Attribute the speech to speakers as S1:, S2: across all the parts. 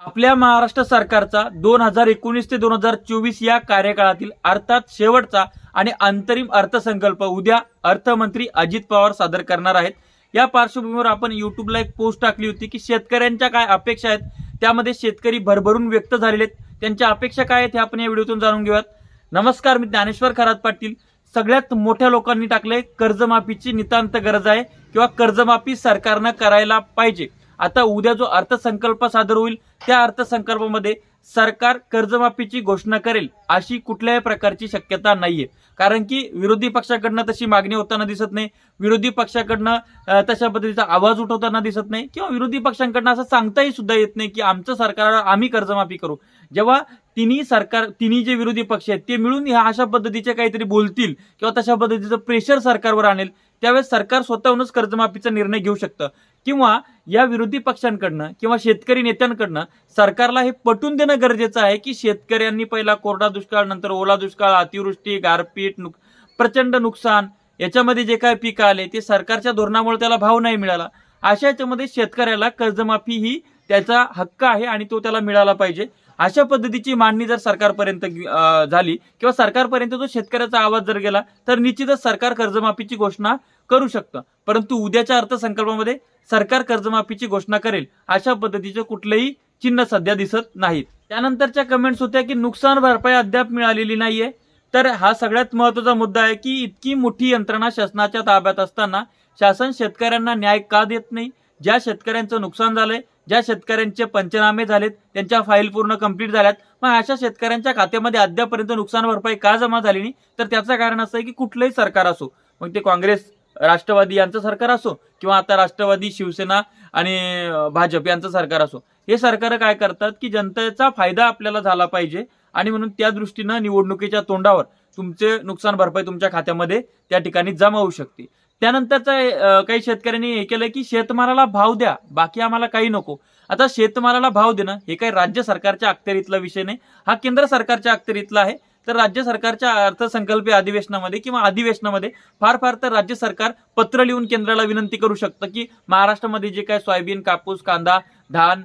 S1: आपल्या महाराष्ट्र सरकारचा दोन हजार एकोणीस ते दोन हजार चोवीस या कार्यकाळातील अर्थात शेवटचा आणि अंतरिम अर्थसंकल्प उद्या अर्थमंत्री अजित पवार सादर करणार आहेत. या पार्श्वभूमीवर आपण युट्यूबला एक पोस्ट टाकली होती की शेतकऱ्यांच्या काय अपेक्षा आहेत त्यामध्ये शेतकरी भरभरून व्यक्त झालेले आहेत. त्यांच्या अपेक्षा काय आहेत हे आपण या व्हिडिओतून जाणून घेऊयात. नमस्कार मी ज्ञानेश्वर खरात पाटील. सगळ्यात मोठ्या लोकांनी टाकले कर्जमाफीची नितांत गरज आहे किंवा कर्जमाफी सरकारनं करायला पाहिजे. आता उद्या जो अर्थसंकल्प सादर होईल त्या अर्थसंकल्पामध्ये सरकार कर्जमाफीची घोषणा करेल अशी कुठल्याही प्रकारची शक्यता नाहीये. कारण की विरोधी पक्षाकडनं तशी मागणी होताना दिसत नाही. विरोधी पक्षाकडनं तशा पद्धतीचा आवाज उठवताना दिसत नाही. किंवा विरोधी पक्षांकडनं असं सांगताही सुद्धा येत नाही की आमचं सरकार आम्ही कर्जमाफी करू. जेव्हा तिन्ही सरकार तिन्ही जे विरोधी पक्ष आहेत ते मिळून ह्या अशा पद्धतीचे काहीतरी बोलतील किंवा तशा पद्धतीचं प्रेशर सरकारवर आणेल त्यावेळेस सरकार स्वतःहूनच कर्जमाफीचा निर्णय घेऊ शकतं. किंवा या विरोधी पक्षांकडनं किंवा शेतकरी नेत्यांकडनं सरकारला हे पटून देणं गरजेचं आहे की शेतकऱ्यांनी पहिला कोरडा दुष्काळ नंतर ओला दुष्काळ अतिवृष्टी गारपीट नुक प्रचंड नुकसान याच्यामध्ये जे काय पीक आले ते सरकारच्या धोरणामुळे त्याला भाव नाही मिळाला. अशा याच्यामध्ये शेतकऱ्याला कर्जमाफी ही त्याचा हक्क आहे आणि तो त्याला मिळाला पाहिजे. अशा पद्धतीची मांडणी जर सरकारपर्यंत झाली किंवा सरकारपर्यंत जो शेतकऱ्याचा आवाज जर गेला तर निश्चितच सरकार कर्जमाफीची घोषणा करू शकतं. परंतु उद्याच्या अर्थसंकल्पामध्ये सरकार कर्जमाफीची घोषणा करेल अशा पद्धतीचे कुठलेही चिन्ह सध्या दिसत नाहीत. त्यानंतरच्या कमेंट्स होत्या की नुकसान भरपाई अद्याप मिळालेली नाहीये. तर हा सगळ्यात महत्त्वाचा मुद्दा आहे की इतकी मोठी यंत्रणा शासनाच्या ताब्यात असताना शासन शेतकऱ्यांना न्याय का देत नाही? ज्या शेतकऱ्यांचं नुकसान झालंय ज्या शेतकऱ्यांचे पंचनामे झालेत त्यांच्या फाईल पूर्ण कंप्लीट झाल्यात मग अशा शेतकऱ्यांच्या खात्यामध्ये अद्यापर्यंत नुकसान भरपाई का जमा झाली नाही? तर त्याचं कारण असं आहे की कुठलंही सरकार असो मग ते काँग्रेस राष्ट्रवादी यांचं सरकार असो किंवा आता राष्ट्रवादी शिवसेना आणि भाजप यांचं सरकार असो हे सरकार काय करतात की जनतेचा फायदा आपल्याला झाला पाहिजे आणि म्हणून त्या दृष्टीनं निवडणुकीच्या तोंडावर तुमचे नुकसान भरपाई तुमच्या खात्यामध्ये त्या ठिकाणी जमा होऊ शकते. त्यानंतरचा काही शेतकऱ्यांनी हे केलं की शेतमालाला भाव द्या बाकी आम्हाला काही नको. आता शेतमालाला भाव देणं हे काही राज्य सरकारच्या अखत्यारीतला विषय नाही. हा केंद्र सरकारच्या अखत्यारीतला आहे. तर राज्य सरकारच्या अर्थसंकल्पीय अधिवेशनामध्ये किंवा अधिवेशनामध्ये फार फार तर राज्य सरकार पत्र लिहून केंद्राला विनंती करू शकतं की महाराष्ट्रामध्ये जे काय सोयाबीन कापूस कांदा धान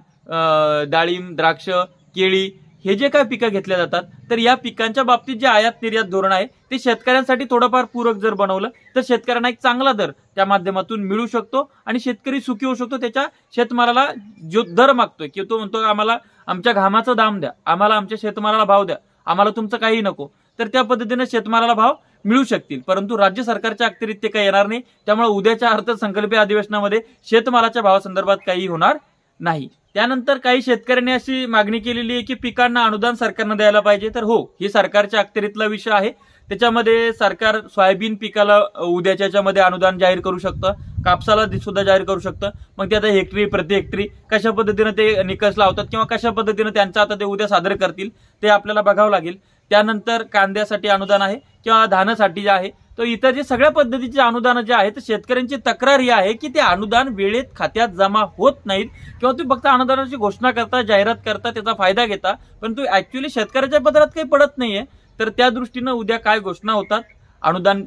S1: डाळिंब द्राक्ष केळी हे जे काय पिकं घेतल्या जातात तर या पिकांच्या बाबतीत जे आयात निर्यात धोरण आहे ते शेतकऱ्यांसाठी थोडंफार पूरक जर बनवलं तर शेतकऱ्यांना एक चांगला दर त्या माध्यमातून मिळू शकतो आणि शेतकरी सुखी होऊ शकतो. त्याच्या शेतमालाला जो दर मागतोय की तो म्हणतो आम्हाला आमच्या घामाचा दाम द्या आम्हाला आमच्या शेतमालाला भाव द्या आम्हाला तुमचं काही नको. तर त्या पद्धतीने शेतमालाला भाव मिळू शकतील. परंतु राज्य सरकारच्या अखेरीत ते काही येणार नाही. त्यामुळे उद्याच्या अर्थसंकल्पीय अधिवेशनामध्ये शेतमालाच्या भावासंदर्भात काही होणार नाही. त्यानंतर काही शेतकऱ्यांनी अशी मागणी केलेली आहे की पिकांना अनुदान सरकारनं द्यायला पाहिजे. तर हो ही सरकारच्या अखत्यारीतला विषय आहे. त्याच्यामध्ये सरकार सोयाबीन पिकाला उद्याच्या याच्यामध्ये अनुदान जाहीर करू शकतं. कापसाला सुद्धा जाहीर करू शकतं. मग ते आता हेक्टरी प्रति हेक्टरी कशा पद्धतीनं ते निकष लावतात किंवा कशा पद्धतीनं त्यांचं आता ते उद्या सादर करतील ते आपल्याला बघावं लागेल. त्यानंतर कांद्यासाठी अनुदान आहे किंवा धानासाठी जे आहे तर इतर जे सगळ्या पद्धतीचे अनुदान जे आहेत तर शेतकऱ्यांची तक्रार ही आहे की ते अनुदान वेळेत खात्यात जमा होत नाहीत किंवा तुम्ही फक्त अनुदानाची घोषणा करता जाहिरात करता त्याचा फायदा घेता परंतु ऍक्च्युली शेतकऱ्याच्या पदरात काही पडत नाहीये. तर त्या दृष्टीनं उद्या काय घोषणा होतात? अनुदान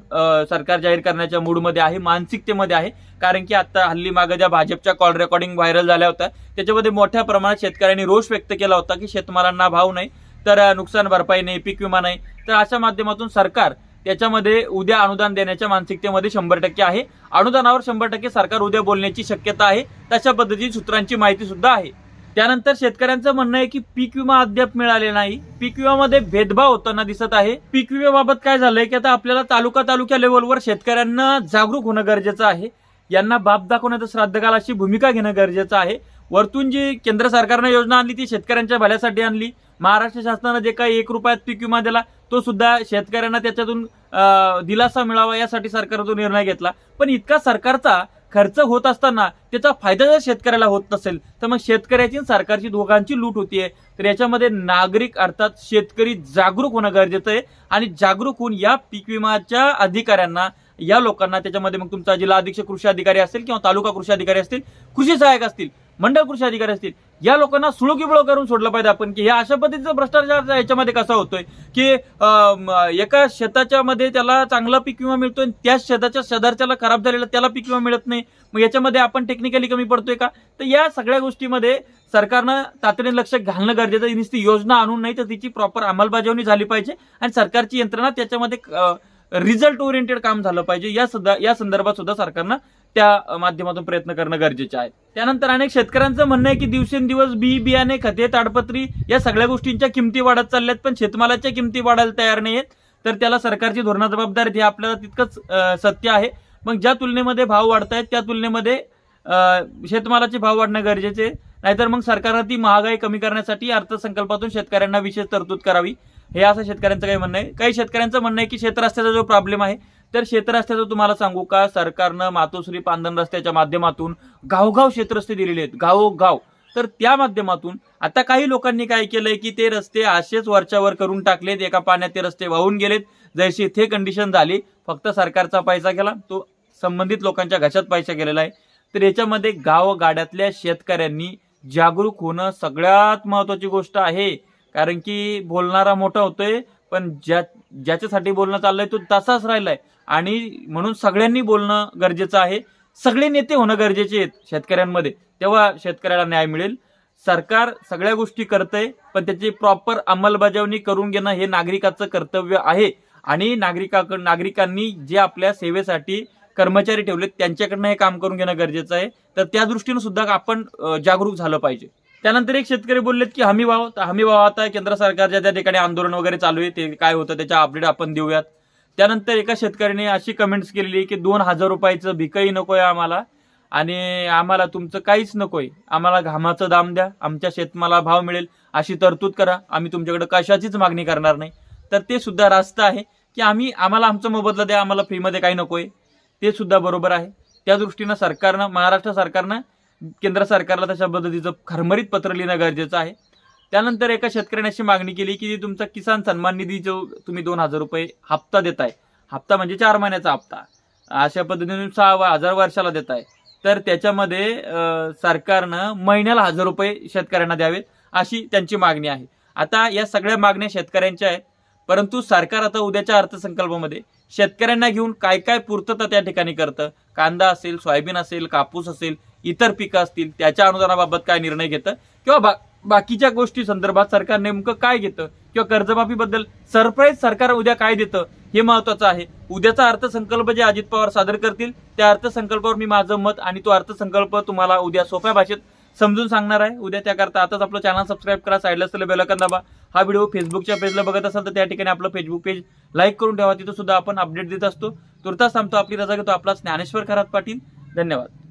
S1: सरकार जाहीर करण्याच्या मूडमध्ये आहे मानसिकतेमध्ये आहे कारण की आता हल्ली मागे ज्या भाजपच्या कॉल रेकॉर्डिंग व्हायरल झाल्या होत्या त्याच्यामध्ये मोठ्या प्रमाणात शेतकऱ्यांनी रोष व्यक्त केला होता की शेतमालांना भाव नाही तर नुकसान भरपाई नाही पीक विमा नाही. तर अशा माध्यमातून सरकार त्याच्यामध्ये उद्या अनुदान देण्याच्या मानसिकतेमध्ये शंभर टक्के आहे. अनुदानावर शंभर टक्के सरकार उद्या बोलण्याची शक्यता आहे. तशा पद्धतीची सूत्रांची माहिती सुद्धा आहे. त्यानंतर शेतकऱ्यांचं म्हणणं आहे की पीक विमा अद्याप मिळाले नाही. पीक विम्यामध्ये भेदभाव होताना दिसत आहे. पीक विम्याबाबत काय झालंय की आता आपल्याला तालुका तालुक्या लेवलवर शेतकऱ्यांना जागरूक होणं गरजेचं आहे. यांना बाप दाखवण्याचं श्राद्धकाल अशी भूमिका घेणं गरजेचं आहे. वरतून जी केंद्र सरकारनं योजना आणली ती शेतकऱ्यांच्या भल्यासाठी आणली. महाराष्ट्र शासनानं जे काही एक रुपयात पीक विमा दिला तो सुद्धा शेतकऱ्यांना त्याच्यातून दिलासा मिळावा यासाठी सरकारनं तो निर्णय घेतला. पण इतका सरकारचा खर्च होत असताना त्याचा फायदा जर शेतकऱ्याला होत नसेल तर मग शेतकऱ्याची सरकारची दोघांची लूट होतीये. तर याच्यामध्ये नागरिक अर्थात शेतकरी जागरूक होणं गरजेचं आहे. आणि जागरूक होऊन या पीक विमाच्या अधिकाऱ्यांना या लोकांना त्याच्यामध्ये मग तुमचा जिल्हा अधीक्षक कृषी अधिकारी असेल किंवा तालुका कृषी अधिकारी असतील कृषी सहाय्यक असतील मंडळ कृषी अधिकारी असतील या लोकांना सुळकीबुळ करून सोडलं पाहिजे आपण की हे अशा पद्धतीचा भ्रष्टाचार याच्यामध्ये कसा होतोय की एका शेताच्या मध्ये त्याला चांगला पीक विमा मिळतोय आणि त्याच शेताच्या शेजारच्याला खराब झालेला त्याला पीक विमा मिळत नाही मग याच्यामध्ये आपण टेक्निकली कमी पडतोय का? तर या सगळ्या गोष्टीमध्ये सरकारनं तातडीने लक्ष घालणं गरजेचं नुसती योजना आणून नाही तर तिची प्रॉपर अंमलबजावणी झाली पाहिजे आणि सरकारची यंत्रणा त्याच्यामध्ये रिझल्ट ओरिएंटेड काम झालं पाहिजे. या सुद्धा या संदर्भात सुद्धा सरकारनं त्या माध्यमातून प्रयत्न करणं गरजेचं आहे. त्यानंतर अनेक शेतकऱ्यांचं म्हणणं आहे की दिवसेंदिवस बी बियाणे खते ताडपत्री या सगळ्या गोष्टींच्या किमती वाढत चालल्यात पण शेतमालाच्या किमती वाढायला तयार नाही आहेत तर त्याला सरकारची धोरणा जबाबदारी हे आपल्याला तितकंच सत्य आहे. मग ज्या तुलनेमध्ये भाव वाढतायत त्या तुलनेमध्ये शेतमालाचे भाव वाढणं गरजेचे आहे. नाहीतर मग सरकारनं ती महागाई कमी करण्यासाठी अर्थसंकल्पातून शेतकऱ्यांना विशेष तरतूद करावी. हे असं शेतकऱ्यांचं काही म्हणणं आहे. काही शेतकऱ्यांचं म्हणणं आहे की शेतरस्त्याचा जो प्रॉब्लेम आहे तर शेतरस्त्याचं तुम्हाला सांगू का? सरकारनं मातोश्री पांधन रस्त्याच्या माध्यमातून गावगाव शेतरस्ते दिलेले आहेत. गावोगाव. तर त्या माध्यमातून आता काही लोकांनी काय केलंय की ते रस्ते असेच वरच्यावर करून टाकलेत. एका पाण्यात ते रस्ते वाहून गेलेत. जशी थे कंडिशन झाली फक्त सरकारचा पैसा गेला. तो संबंधित लोकांच्या घशात पैसा गेलेला आहे. तर याच्यामध्ये गाव गाड्यातल्या शेतकऱ्यांनी जागरूक होणं सगळ्यात महत्वाची गोष्ट आहे. कारण की बोलणारा मोठा होतोय पण ज्या ज्याच्यासाठी बोलणं चाललंय तो तसाच राहिलाय. आणि म्हणून सगळ्यांनी बोलणं गरजेचं आहे. सगळे नेते होणं गरजेचे आहेत शेतकऱ्यांमध्ये. तेव्हा शेतकऱ्याला न्याय मिळेल. सरकार सगळ्या गोष्टी करतंय पण त्याची प्रॉपर अंमलबजावणी करून घेणं हे नागरिकाचं कर्तव्य आहे. आणि नागरिकाकडं नागरिकांनी जे आपल्या सेवेसाठी कर्मचारी ठेवलेत त्यांच्याकडनं हे काम करून घेणं गरजेचं आहे. तर त्या दृष्टीनं सुद्धा आपण जागरूक झालं पाहिजे. त्यानंतर एक शेतकरी बोललेत की हमी भाव हमी भाव आता केंद्र सरकारच्या त्या ठिकाणी आंदोलन वगैरे चालू आहे. ते काय होतं त्याच्या अपडेट आपण देऊयात. त्यानंतर एका शेतकऱ्याने अशी कमेंट्स केलेली की दोन हजार रुपयाचं भिकही नकोय आम्हाला आणि आम्हाला तुमचं काहीच नकोय. आम्हाला घामाचं दाम द्या. आमच्या शेतमाला भाव मिळेल. अशी तरतूद करा. आम्ही तुमच्याकडे कशाचीच मागणी करणार नाही. तर ते सुद्धा रास्त आहे की आम्ही आम्हाला आमचं मोबदला द्या. आम्हाला फ्रीमध्ये काही नकोय. ते सुद्धा बरोबर आहे. त्या दृष्टीनं सरकारनं महाराष्ट्र सरकारनं केंद्र सरकारला तशा पद्धतीचं खरमरीत पत्र लिहिणं गरजेचं आहे. त्यानंतर एका शेतकऱ्याने अशी मागणी केली की तुमचा किसान सन्मान निधी जो तुम्ही दोन हजार रुपये हप्ता देताय. हप्ता म्हणजे चार महिन्याचा हप्ता. अशा पद्धतीने सहा हजार वर्षाला देताय. तर त्याच्यामध्ये सरकारनं महिन्याला हजार रुपये शेतकऱ्यांना द्यावेत अशी त्यांची मागणी आहे. आता या सगळ्या मागण्या शेतकऱ्यांच्या आहेत. परंतु सरकार आता उद्याच्या अर्थसंकल्पामध्ये शेतकऱ्यांना घेऊन काय काय पूर्तता त्या ठिकाणी करतं? कांदा असेल सोयाबीन असेल कापूस असेल इतर पिकं असतील त्याच्या अनुदानाबाबत काय निर्णय घेतं? किंवा बा बाकीच्या गोष्टी संदर्भात सरकार नेमकं काय घेतं? किंवा कर्जमाफीबद्दल सरप्राईज सरकार उद्या काय देतं? हे महत्वाचं आहे. उद्याचा अर्थसंकल्प जे अजित पवार सादर करतील त्या अर्थसंकल्पावर मी माझं मत आणि तो अर्थसंकल्प तुम्हाला उद्या सोप्या भाषेत समजून सांगणार आहे. उद्या त्याकरता आताच आपलं चॅनल सबस्क्राईब करा साईडला असलेलं बेलकन दाबा. हा व्हिडिओ फेसबुकच्या पेजला बघत असाल तर त्या ठिकाणी आपलं फेसबुक पेज लाईक करून ठेवा. तिथं सुद्धा आपण अपडेट देत असतो. तुर्तास थांबतो. आपली रजा घेतो. आपला ज्ञानेश्वर खरात पाटील. धन्यवाद.